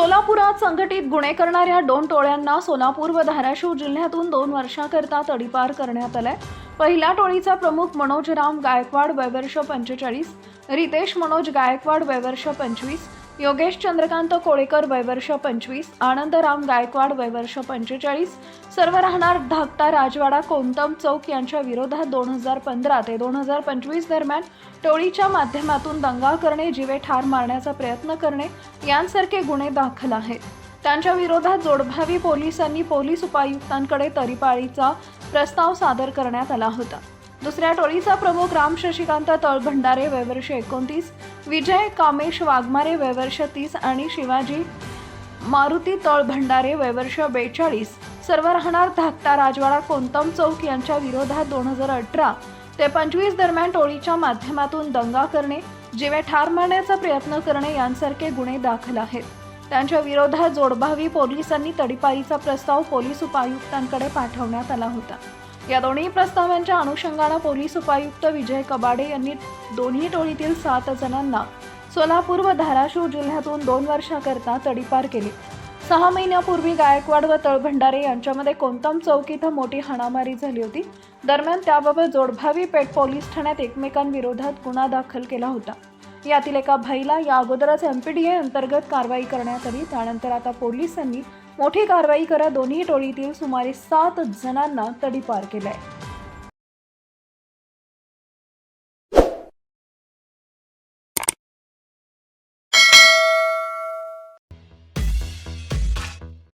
सोलापुरात संघटित गुन्हे करणाऱ्या दोन टोळ्यांना सोलापूर व धाराशिव जिल्ह्यातून दोन वर्षाकरता तडीपार करण्यात आलाय. पहिल्या टोळीचा प्रमुख मनोज राम गायकवाड वयवर्ष पंचेचाळीस रितेश मनोज गायकवाड वयवर्ष पंचवीस योगेश चंद्रकांत कोळेकर वयवर्ष पंचवीस आनंदराम गायकवाड वयवर्ष पंचेचाळीस सर्व राहणार धाकटा राजवाडा कोंतम चौक यांच्या विरोधात दोन हजार पंधरा ते दोन हजार पंचवीस दरम्यान टोळीच्या माध्यमातून दंगा करणे जीवे ठार मारण्याचा प्रयत्न करणे यांसारखे गुन्हे दाखल आहेत. त्यांच्या विरोधात जोडभावी पोलिसांनी पोलीस उपायुक्तांकडे तरीपाळीचा प्रस्ताव सादर करण्यात आला होता. दुसऱ्या टोळीचा प्रमुख राम शशिकांत तळभंडारे वयवर्ष एकोणतीस विजय कामेश वाघमारे वयवर्ष तीस आणि शिवाजी मारुती तळ भंडारे वयवर्ष बेचाळीस. सर्व राहणार धाकटा राजवाडा कोंतम चौक यांच्या विरोधात दोन हजार अठरा. ते पंचवीस दरम्यान टोळीच्या माध्यमातून दंगा करणे जीवे ठार मारण्याचा प्रयत्न करणे यांसारखे गुन्हे दाखल आहेत. त्यांच्या विरोधात जोडभावी पोलिसांनी तडीपारीचा प्रस्ताव पोलीस उपायुक्तांकडे पाठवण्यात आला होता. या दोन्ही प्रस्तावांच्या अनुषंगानं पोलीस उपायुक्त विजय कबाडे यांनी दोन्ही टोळीतील सात जणांना सोलापूर व धाराशिव जिल्ह्यातून दोन वर्षाकरता तडीपार केली. सहा महिन्यापूर्वी गायकवाड व तळभंडारे यांच्यामध्ये कोणतम चौक इथं मोठी हाणामारी झाली होती. दरम्यान त्याबाबत जोडभावी पेठ पोलीस ठाण्यात एकमेकांविरोधात गुन्हा दाखल केला होता. यातील एका भाईला या अगोदरच एमपीडीए अंतर्गत कारवाई करण्यात आली. त्यानंतर आता पोलिसांनी मोठी कारवाई करत दोन्ही टोळीतील सुमारे सात जणांना तडीपार केलंय.